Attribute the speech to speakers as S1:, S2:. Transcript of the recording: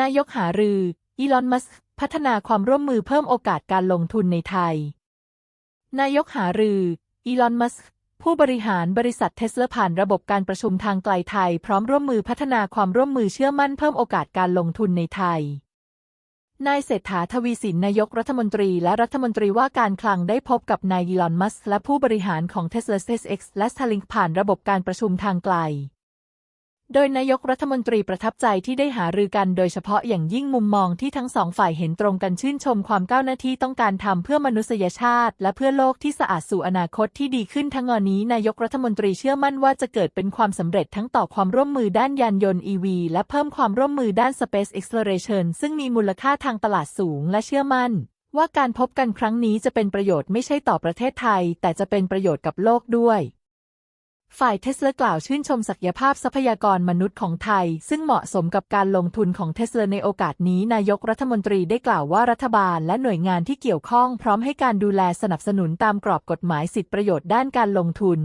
S1: นายกหารือ อีลอน มัสก์ พัฒนาความร่วมมือเพิ่มโอกาสการลงทุนในไทย นายกหารือ อีลอน มัสก์ ผู้บริหารบริษัทเทสลาผ่านระบบการประชุมทางไกลไทย พร้อมร่วมมือพัฒนาความร่วมมือเชื่อมั่นเพิ่มโอกาสการลงทุนในไทย นายเศรษฐาทวีสินนายกรัฐมนตรีและรัฐมนตรีว่าการคลังได้พบกับนายอีลอน มัสก์และผู้บริหารของ Tesla SpaceX และ Starlink ผ่านระบบการประชุมทางไกล โดยนายกรัฐมนตรีประทับใจที่ได้หารือกันโดยเฉพาะอย่างยิ่งมุมมองที่ทั้งสองฝ่ายเห็นตรงกันชื่นชมความก้าวหน้าที่ต้องการทำเพื่อมนุษยชาติ และเพื่อโลกที่สะอาดสู่อนาคตที่ดีขึ้นทั้งอนนี้นายกรัฐมนตรีเชื่อมั่นว่าจะเกิดเป็นความสำเร็จทั้งต่อความร่วมมือด้านยานยนต์ EV และเพิ่มความร่วมมือด้าน Space Exploration ซึ่งมีมูลค่าทางตลาดสูงและเชื่อมั่น ว่าการพบกันครั้งนี้จะเป็นประโยชน์ไม่ใช่ต่อประเทศไทย แต่จะเป็นประโยชน์กับโลกด้วย ฝ่ายเทสลากล่าวชื่นชมศักยภาพทรัพยากรมนุษย์ของไทย ซึ่งเหมาะสมกับการลงทุนของเทสลาในโอกาสนี้นายกรัฐมนตรีได้กล่าวว่ารัฐบาลและหน่วยงานที่เกี่ยวข้องพร้อมให้การดูแลสนับสนุนตามกรอบกฎหมายสิทธิประโยชน์ด้านการลงทุน